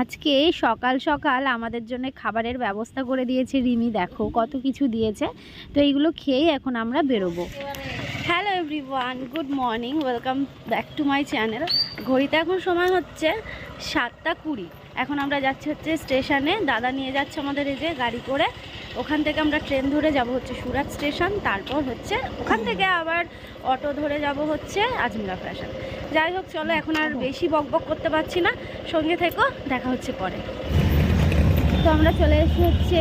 আজকে সকাল সকাল আমাদের জন্য খাবারের ব্যবস্থা করে দিয়েছে রিমি, দেখো কত কিছু দিয়েছে। তো এইগুলো খেয়েই এখন আমরা বেরোবো। Hello everyone, good morning, welcome back to my channel. ঘড়িতে এখন সময় হচ্ছে সাতটা কুড়ি। এখন আমরা যাচ্ছি হচ্ছে স্টেশনে, দাদা নিয়ে যাচ্ছে আমাদের এই যে গাড়ি করে। ওখান থেকে আমরা ট্রেন ধরে যাব হচ্ছে সুরাট স্টেশন, তারপর হচ্ছে ওখান থেকে আবার অটো ধরে যাব হচ্ছে আজমিরা ফ্যাশন যাই হোক, চলো, এখন আর বেশি বক বক করতে পারছি না। সঙ্গে থেকো, দেখা হচ্ছে পরে। তো আমরা চলে এসেছি হচ্ছে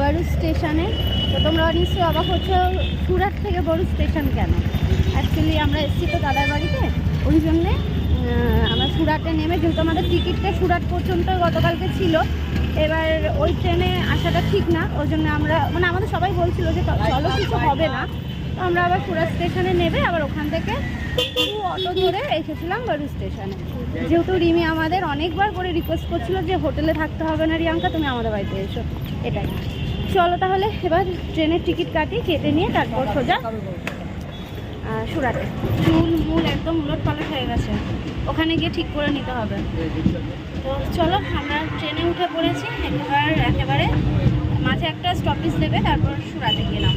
বড়ু স্টেশনে। তো তোমরা নিশ্চয়ই অবাক হচ্ছে সুরাট থেকে বড়ু স্টেশন কেন? অ্যাকচুয়ালি আমরা এসেছি তো দাদার বাড়িতে। ওই জন্যে আমরা সুরাটে নেমে যেহেতু আমাদের টিকিটটা সুরাট পর্যন্ত গতকালকে ছিল এবার ওই ট্রেনে আসাটা ঠিক না, ওই জন্য আমরা মানে আমাদের সবাই বলছিল যে চলো কিছু হবে না। তো আমরা আবার পুরা স্টেশনে নেবে, আবার ওখান থেকে অটো ধরে এসেছিলাম বারু স্টেশনে। যেহেতু রিমি আমাদের অনেকবার করে রিকোয়েস্ট করছিল যে হোটেলে থাকতে হবে না, রিয়াঙ্কা, তুমি আমাদের বাড়িতে এসো। এটাই। চলো তাহলে, এবার ট্রেনের টিকিট কাটি কেটে নিয়ে তারপর সোজা সুরাটে। চুল, মূল একদম উলট পালট হয়ে গেছে। ওখানে গিয়ে ঠিক করে নিতে হবে। তো চলো, আমরা ট্রেনে উঠে পড়েছি। একেবারে একেবারে মাঝে একটা স্টপেজ দেবে, তারপর সুরাটে গেলাম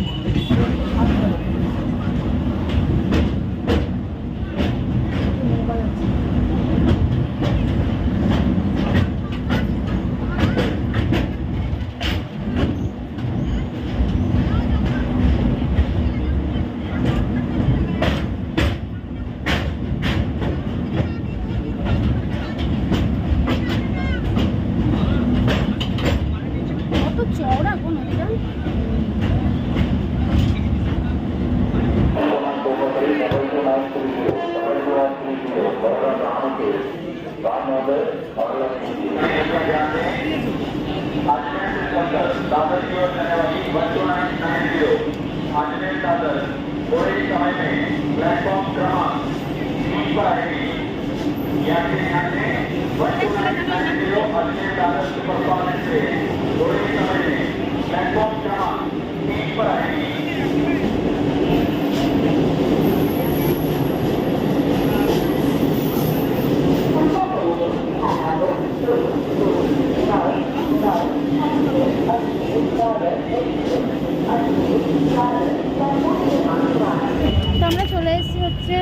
আমরা চলে এসেছি হচ্ছে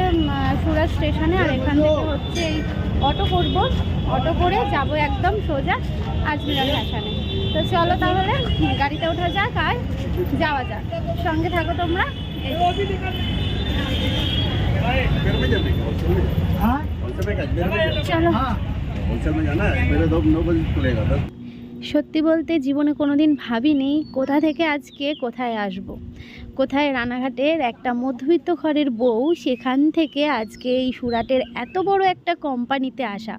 সুরাট স্টেশনে আর এখান থেকে হচ্ছে এই অটো করব। অটো করে যাব একদম সোজা আজমিরা ফ্যাশনে। তো চলো তাহলে গাড়িতে ওঠা যাক আর যাওয়া যাক। সঙ্গে থাকো তোমরা। চলো। সত্যি বলতে জীবনে কোনোদিন ভাবিনি কোথা থেকে আজকে কোথায় আসব। কোথায় রানাঘাটের একটা মধ্যবিত্ত ঘরের বউ সেখান থেকে আজকে এই সুরাটের এত বড় একটা কোম্পানিতে আসা।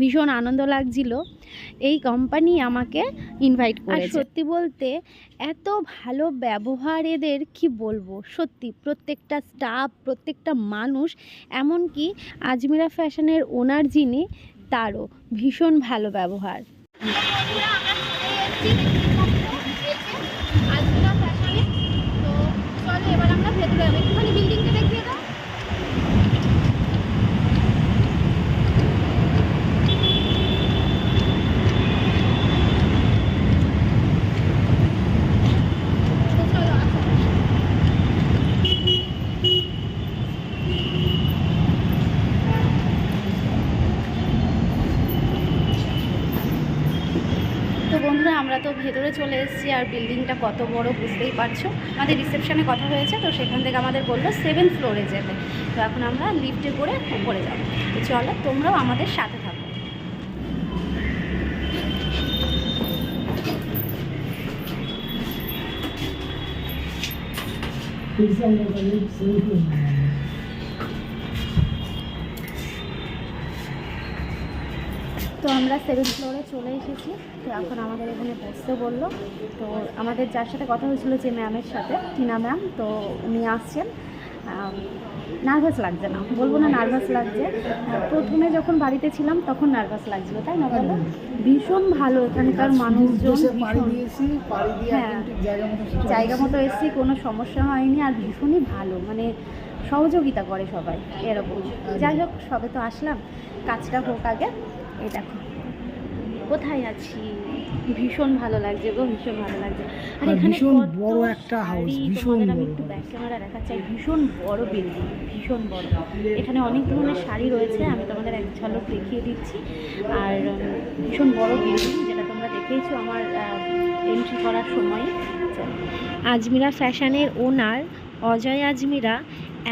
ভীষণ আনন্দ লাগছিল। এই কোম্পানি আমাকে ইনভাইট করে সত্যি বলতে এত ভালো ব্যবহার এদের কি বলব? সত্যি প্রত্যেকটা স্টাফ প্রত্যেকটা মানুষ এমনকি আজমিরা ফ্যাশনের ওনার যিনি তারও ভীষণ ভালো ব্যবহার। আজমিরা ফ্যাশনে তো চলো এবার আমরা ভেতরে একটুখানি বিল্ডিংটা দেখিয়ে দাও তো চলো আসো। তো বন্ধুরা আমরা তো ভেতরে চলে এসেছি আর বিল্ডিংটা কত বড় বুঝতেই পারছ। আমাদের রিসেপশানে কথা হয়েছে, তো সেখান থেকে আমাদের বলল সেভেন ফ্লোরে যেতে। তো এখন আমরা লিফটে করে উপরে যাব। তো চলো, তোমরাও আমাদের সাথে থাকো। Please don't তো আমরা সেভেন ফ্লোরে চলে এসেছি। তো এখন আমাদের এখানে বসতে বলল। তো আমাদের যার সাথে কথা হয়েছিল যে ম্যামের সাথে টিনা ম্যাম তো উনি আসছেন। নার্ভাস লাগছে না। বলব না নার্ভাস লাগছে। প্রথমে যখন বাড়িতে ছিলাম তখন নার্ভাস লাগছিল তাই না বলো? ভীষণ ভালো এখানকার মানুষজন হ্যাঁ। জায়গা মতো এসেছি কোনো সমস্যা হয়নি আর ভীষণই ভালো। মানে সহযোগিতা করে সবাই এরকম। যাই হোক সবে তো আসলাম। কাজটা হোক আগে। এই দেখো। কোথায় আছি? ভীষণ ভালো লাগছে গো ভীষণ ভালো লাগছে। আর এখানে ভীষণ বড় একটা শাড়ি, ভীষণ আমি একটু ব্যাক ক্যামেরা দেখাচ্ছি আর ভীষণ বড় বিল্ডিং ভীষণ বড়। এখানে অনেক ধরনের শাড়ি রয়েছে আমি তোমাদের এক ঝলক দেখিয়ে দিচ্ছি। আর ভীষণ বড় বিল্ডিং যেটা তোমরা দেখেইছো আমার এন্ট্রি করার সময়। আজমিরা ফ্যাশনের ওনার অজয় আজমিরা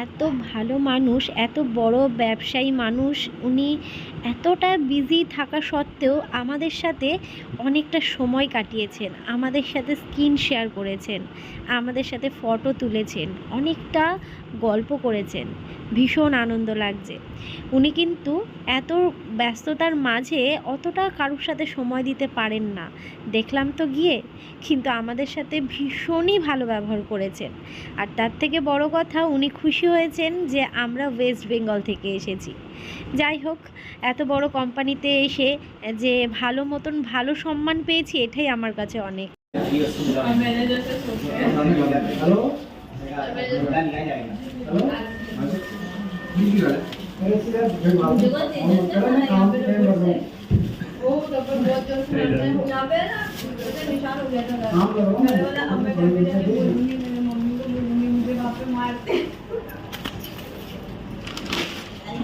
এত ভালো মানুষ এত বড় ব্যবসায়ী মানুষ উনি এতটা বিজি থাকা সত্ত্বেও আমাদের সাথে অনেকটা সময় কাটিয়েছেন। আমাদের সাথে স্ক্রিন শেয়ার করেছেন। আমাদের সাথে ফটো তুলেছেন। অনেকটা গল্প করেছেন। ভীষণ আনন্দ লাগছে। উনি কিন্তু এত ব্যস্ততার মাঝে অতটা কারোর সাথে সময় দিতে পারেন না। দেখলাম তো গিয়ে, কিন্তু আমাদের সাথে ভীষণই ভালো ব্যবহার করেছেন। আর তার থেকে বড় কথা, উনি খুশি হয়েছেন যে আমরা ওয়েস্ট বেঙ্গল থেকে এসেছি। যাই হোক, এত বড় কোম্পানিতে এসে যে ভালো মতন ভালো সম্মান পেয়েছি, এটাই আমার কাছে অনেক।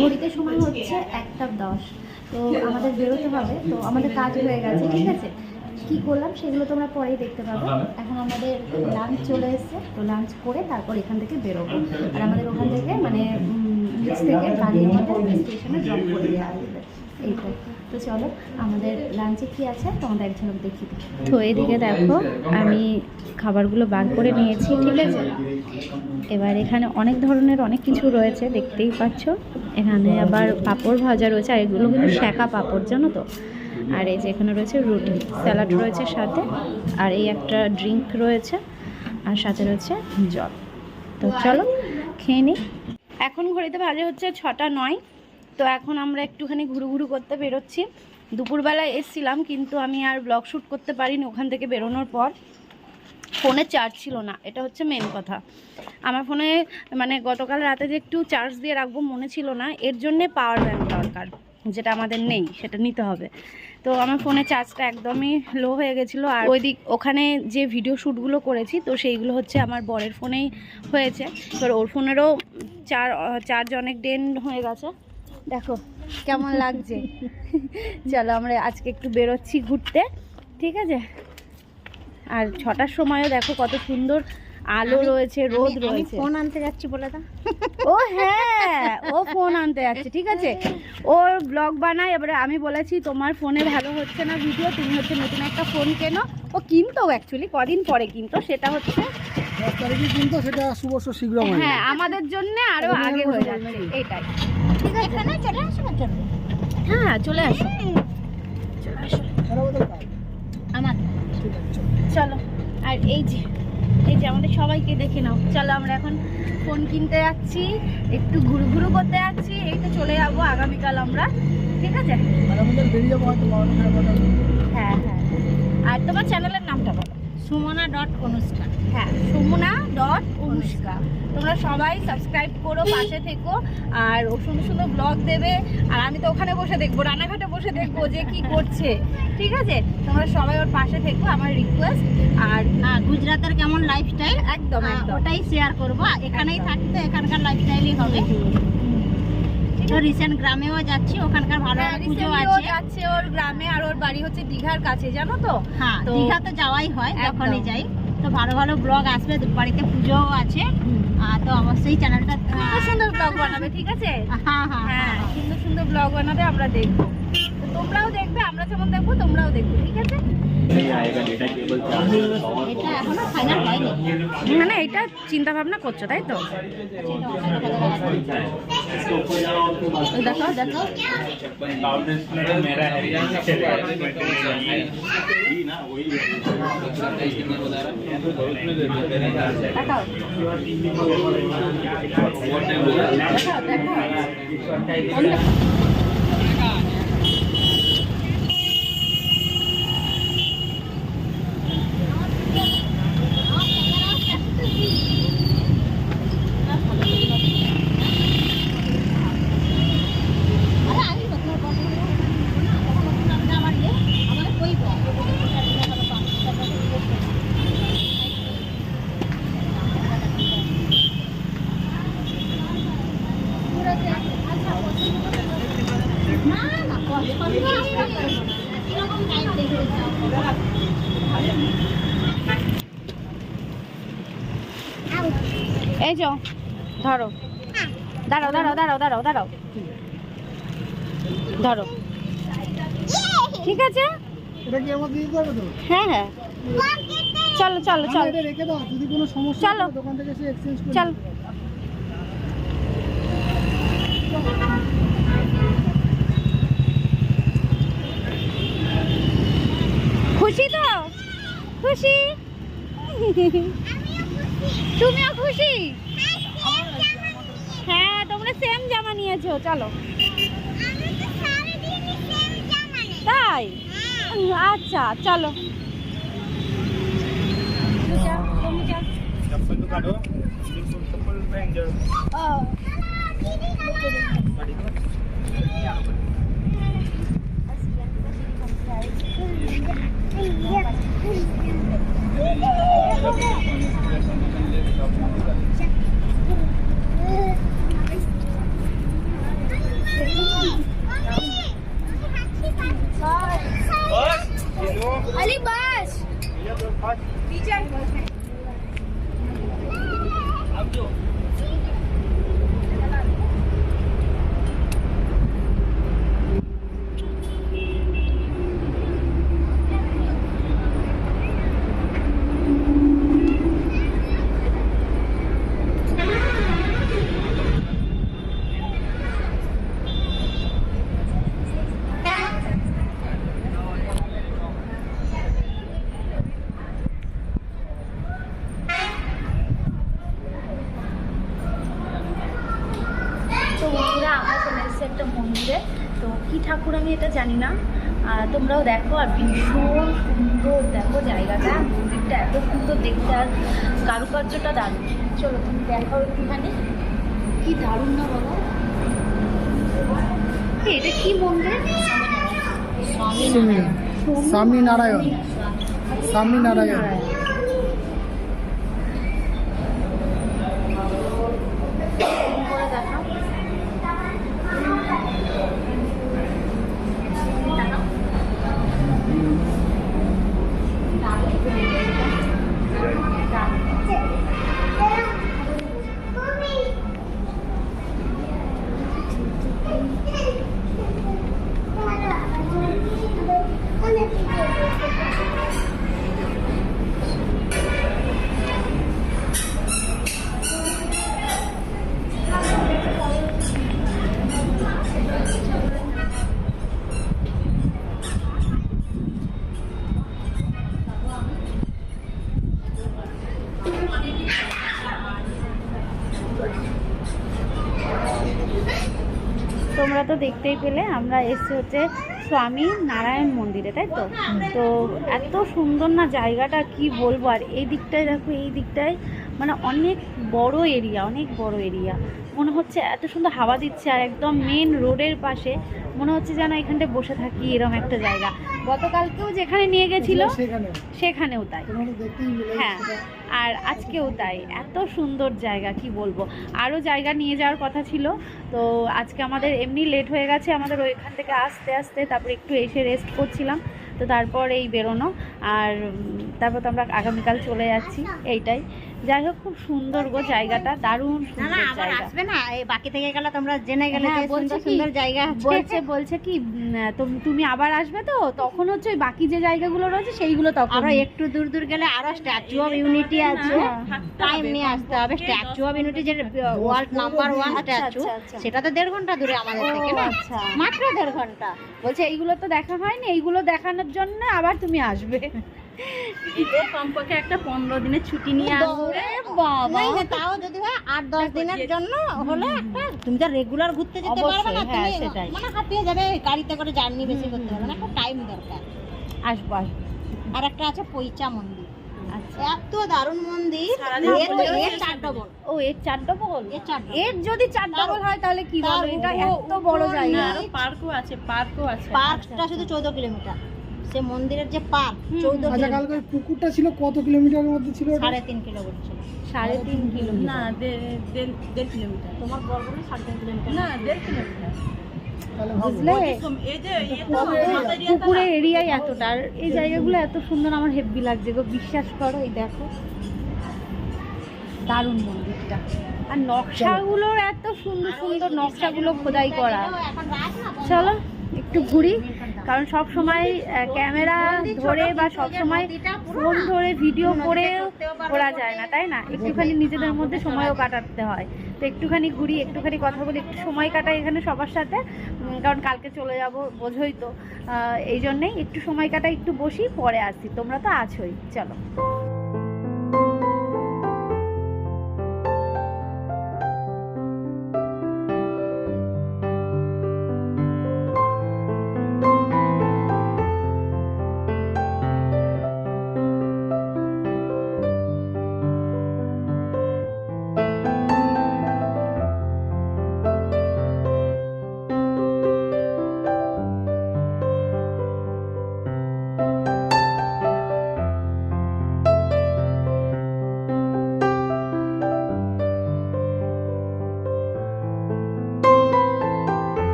ঘড়িতে সময় হচ্ছে একটা দশ। তো আমাদের বেরোতে হবে। তো আমাদের কাজ হয়ে গেছে ঠিক আছে? কি করলাম সেগুলো তোমরা পরেই দেখতে পাবো। এখন আমাদের লাঞ্চ চলে এসছে। তো লাঞ্চ করে তারপর এখান থেকে বেরোবো। আর আমাদের ওখান থেকে মানে নিচ থেকে গাড়ি আমাদের স্টেশনে জব করে দেওয়া হবে। এইটাই। তো চলো, আমাদের লাঞ্চে কি আছে? তোমাদের এক ঝলক দেখি তো এদিকে দেখো, আমি খাবারগুলো বার করে নিয়েছি, ঠিক আছে? এবার এখানে অনেক ধরনের অনেক কিছু রয়েছে, দেখতেই পাচ্ছ। এখানে আবার পাঁপড় ভাজা রয়েছে, আর এগুলো কিন্তু শ্যাকা পাঁপড়, জানো তো? আর এই যে এখানে রয়েছে রুটি, স্যালাড রয়েছে সাথে, আর এই একটা ড্রিঙ্ক রয়েছে, আর সাথে রয়েছে জল। তো চলো, খেয়ে নিই এখন ঘড়িতে বাজে হচ্ছে ছটা নয়। তো এখন আমরা একটুখানি ঘুরু ঘুরু করতে বেরোচ্ছি। দুপুরবেলায় এসছিলাম, কিন্তু আমি আর ব্লগ শ্যুট করতে পারিনি ওখান থেকে বেরোনোর পর। ফোনে চার্জ ছিল না, এটা হচ্ছে মেন কথা। আমার ফোনে মানে গতকাল রাতে যে একটু চার্জ দিয়ে রাখব মনে ছিল না, এর জন্যে পাওয়ার ব্যাঙ্ক দরকার, যেটা আমাদের নেই, সেটা নিতে হবে। তো আমার ফোনে চার্জটা একদমই লো হয়ে গেছিল, আর ওই দিক ওখানে যে ভিডিও শ্যুটগুলো করেছি, তো সেইগুলো হচ্ছে আমার বরের ফোনেই হয়েছে। এবার ওর ফোনেরও চার চার্জ অনেক ডেন হয়ে গেছে। দেখো কেমন লাগছে? চলো আমরা আজকে একটু বেরোচ্ছি ঘুরতে ঠিক আছে? আর ছটার সময়ও দেখো কত সুন্দর আলো রয়েছে রোদ রয়েছে। ফোন আনতে যাচ্ছি বলে দাও। ও হ্যাঁ ও ফোন আনতে যাচ্ছে ঠিক আছে? ওর ব্লগ বানায় এবারে আমি বলেছি তোমার ফোনে ভালো হচ্ছে না ভিডিও তুমি হচ্ছে নতুন একটা ফোন কেনো। ও কিনতো অ্যাকচুয়ালি কদিন পরে কিনতো সেটা হচ্ছে দশ তারিখে কিন্তু সেটা শুভস্য শীঘ্র হয় হ্যাঁ আমাদের জন্য আরও আগে হয়ে যাচ্ছে? এটাই। এখানে চলে আসো। না চলো হ্যাঁ চলে আসো। চলে আসো। আমার। চলো। আর এই যে এই যে আমাদের সবাইকে দেখে নাও। চলো আমরা এখন ফোন কিনতে যাচ্ছি একটু ঘুরু ঘুরু করতে যাচ্ছি এই তো চলে যাব আগামীকাল আমরা। ঠিক আছে। হ্যাঁ হ্যাঁ। আর তোমার চ্যানেলের নামটা বলো। সুমনা ডট অনুষ্ঠান। হ্যাঁ সুমনা ডট অনুষ্কা তোমরা সবাই সাবস্ক্রাইব করো পাশে থেকো আর ও সুন্দর সুন্দর ব্লগ দেবে। আর আমি তো ওখানে বসে দেখব রানাঘাটে বসে দেখব যে কি করছে। ঠিক আছে? তোমরা সবাই ওর পাশে থেকো আমার রিকোয়েস্ট আর গুজরাটের কেমন লাইফস্টাইল একদম একদম। ওটাই শেয়ার করব। এখানেই একদম। থাকি তো এখানকার লাইফস্টাইলই হবে। তো রিসেন্ট গ্রামেও যাচ্ছি ওখানকার ভালো হ্যাঁ, পুজো আছে। যাচ্ছে ওর গ্রামে আর ওর বাড়ি হচ্ছে দীঘার কাছে জানো তো? হ্যাঁ দীঘা তো যাওয়াই হয়। যখনই যাই। তো ভালো ভালো ব্লগ আসবে বাড়িতে পুজোও আছে। আর তো অবশ্যই চ্যানেলটা সুন্দর সুন্দর ব্লগ বানাবে ঠিক আছে? হ্যাঁ হ্যাঁ হ্যাঁ। সুন্দর সুন্দর ব্লগ বানাবে আমরা দেখব। তোমরাও দেখবে আমরা যেমন দেখব তোমরাও দেখবে ঠিক আছে? মানে এটা চিন্তা ভাবনা করছ তাই তো? দেখো দেখো দেখাও আরে আমি তোমার কথা বলব না তখন আমার ইয়ে আমাদের এই যো ধরো। দাঁড়াও দাঁড়াও দাঁড়াও দাঁড়াও দাঁড়াও। ধরো। ঠিক আছে? হ্যাঁ হ্যাঁ। চলো চলো চলো। রেখে দাও যদি কোনো সমস্যা চলো। দোকান থেকে এসে চল খুশি তো খুশি তুমিও খুশি? হ্যাঁ তোমরা সেম জামা নিয়েছো চলো। তাই? আচ্ছা চলো। अली জানি না আর তোমরাও দেখো আর ভীষণ সুন্দর দেখো জায়গাটা। মন্দিরটা এত সুন্দর দেখতে আর কারুকার্যটা দারুণ। চলো তুমি দেখো একটুখানি। কি দারুণ না বলো? এটা কি মন্দির? স্বামী নারায়ণ। স্বামী নারায়ণ। করে দেখতেই পেলে আমরা এসে হচ্ছে স্বামী নারায়ণ মন্দিরে তাই তো? তো এত সুন্দর না জায়গাটা কি বলব? আর এই দিকটায় দেখো এই দিকটায় মানে অনেক বড় এরিয়া অনেক বড় এরিয়া মনে হচ্ছে এত সুন্দর হাওয়া দিচ্ছে আর একদম মেন রোডের পাশে। মনে হচ্ছে যেন এখানটায় বসে থাকি এরকম একটা জায়গা। গতকালকেও যেখানে নিয়ে গেছিল সেখানেও। তাই। হ্যাঁ আর আজকেও তাই। এত সুন্দর জায়গা কি বলব? আরও জায়গা নিয়ে যাওয়ার কথা ছিল। তো আজকে আমাদের এমনি লেট হয়ে গেছে। আমাদের ওইখান থেকে আসতে আসতে তারপর একটু এসে রেস্ট করছিলাম। তো তারপর এই বেরোনো। আর তারপর তো আমরা আগামীকাল চলে যাচ্ছি। এইটাই। যাই হোক খুব সুন্দর গো জায়গাটা দারুণ সুন্দর জায়গা। আসবে না এই বাকি থেকে গেলে তোমরা জেনে গেলে হ্যাঁ, সুন্দর সুন্দর জায়গা বলছে বলছে কি তুমি আবার আসবে তো? তখন হচ্ছে ওই বাকি যে জায়গাগুলো রয়েছে সেইগুলো তখন। আমরা একটু দূর দূর গেলে আরও স্ট্যাচু অফ ইউনিটি আছে। টাইম নিয়ে আসতে হবে। স্ট্যাচু অফ ইউনিটি যে ওয়ার্ল্ড নাম্বার ওয়ান স্ট্যাচু। সেটা তো দেড় ঘণ্টা দূরে আমাদের থেকে না? আচ্ছা। মাত্র দেড় ঘণ্টা। বলছে এইগুলো তো দেখা হয়নি এইগুলো দেখানোর জন্য আবার তুমি আসবে। কমপক্ষে একটা পনেরো দিনের ছুটি নিয়ে আসবে। বাবা। তাও যদি হয় আট দশ দিনের জন্য হলে একটা তুমি তো রেগুলার ঘুরতে যেতে পারবে না হ্যাঁ, তুমি মানে হাঁপিয়ে যাবে গাড়িতে করে জার্নি বেশি করতে পারবে না একটা টাইম দরকার। আসব আসব। আর একটা আছে পৈচা মন্দির। আচ্ছা। এত দারুণ মন্দির এর তো- চার ডবল ও এর চার ডবল এর চার ডবল এর যদি চার ডবল হয় তাহলে কি এটা এত বড় জায়গা। পার্কও আছে পার্কও আছে। পার্কটা শুধু চৌদ্দ কিলোমিটার। সে মন্দিরের যে পার্ক চৌদ্দ আচ্ছা কালকে পুকুরটা ছিল কত কিলোমিটারের মধ্যে ছিল? সাড়ে তিন কিলো বলছিল সাড়ে তিন না কিলোমিটার দেড় দেড় কিলোমিটার। তোমার বলব না সাড়ে তিন কিলোমিটার। না দেড় কিলোমিটার। পুকুরের এরিয়াই এতটা। আর এই জায়গাগুলো এত সুন্দর আমার হেব্বি লাগছে গো। বিশ্বাস করো এই দেখো। দারুণ মন্দিরটা। আর নকশাগুলোর এত সুন্দর সুন্দর নকশাগুলো খোদাই করা। চলো একটু ঘুরি। কারণ সব সময় ক্যামেরা ধরে বা সব সময় ফোন ধরে ভিডিও করে করা যায় না তাই না? একটুখানি নিজেদের মধ্যে সময়ও কাটাতে হয়। তো একটুখানি ঘুরি একটুখানি কথা বলি একটু সময় কাটাই এখানে সবার সাথে। কারণ কালকে চলে যাব বোঝোই তো। এই জন্যেই একটু সময় কাটাই একটু বসি পরে আসি। তোমরা তো আছোই চলো।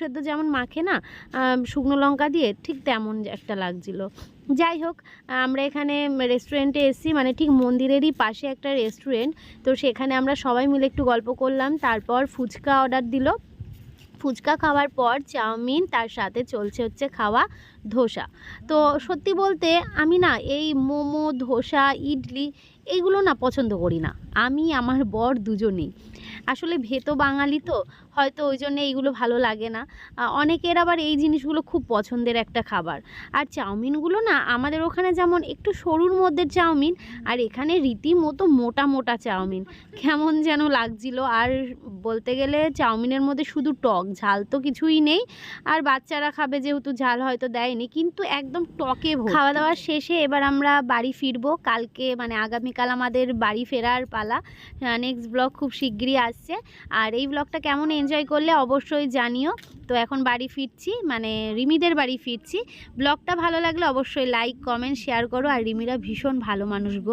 সেদ্ধ যেমন মাখে না শুকনো লঙ্কা দিয়ে ঠিক তেমন একটা লাগছিল। যাই হোক, আমরা এখানে রেস্টুরেন্টে এসেছি মানে ঠিক মন্দিরেরই পাশে একটা রেস্টুরেন্ট তো সেখানে আমরা সবাই মিলে একটু গল্প করলাম, তারপর ফুচকা অর্ডার দিল। ফুচকা খাওয়ার পর চাউমিন, তার সাথে চলছে হচ্ছে খাওয়া ধোসা। তো সত্যি বলতে আমি না এই মোমো, ধোসা, ইডলি এইগুলো না পছন্দ করি না। আমি, আমার বর দুজনেই। আসলে ভেতো বাঙালি তো হয়তো ওই জন্য এইগুলো ভালো লাগে না। অনেকের আবার এই জিনিসগুলো খুব পছন্দের একটা খাবার। আর চাউমিনগুলো না, আমাদের ওখানে যেমন একটু সরুর মধ্যে চাউমিন, আর এখানে রীতিমতো মোটা মোটা চাউমিন। কেমন যেন লাগছিল। আর বলতে গেলে চাউমিনের মধ্যে শুধু টক, ঝাল তো কিছুই নেই। আর বাচ্চারা খাবে যেহেতু ঝাল হয়তো দেয়নি, কিন্তু একদম টকে খাওয়া দাওয়া শেষে এবার আমরা বাড়ি ফিরবো। কালকে মানে আগামীকাল আমাদের বাড়ি ফেরার পালা। নেক্সট ব্লগ খুব শিগগিরই আসছে। আর এই ব্লগটা কেমন এনজয় করলে অবশ্যই জানিও। তো এখন বাড়ি ফিরছি মানে রিমিদের বাড়ি ফিরছি। ব্লগটা ভালো লাগলে অবশ্যই লাইক কমেন্ট শেয়ার করো। আর রিমিরা ভীষণ ভালো মানুষ গো।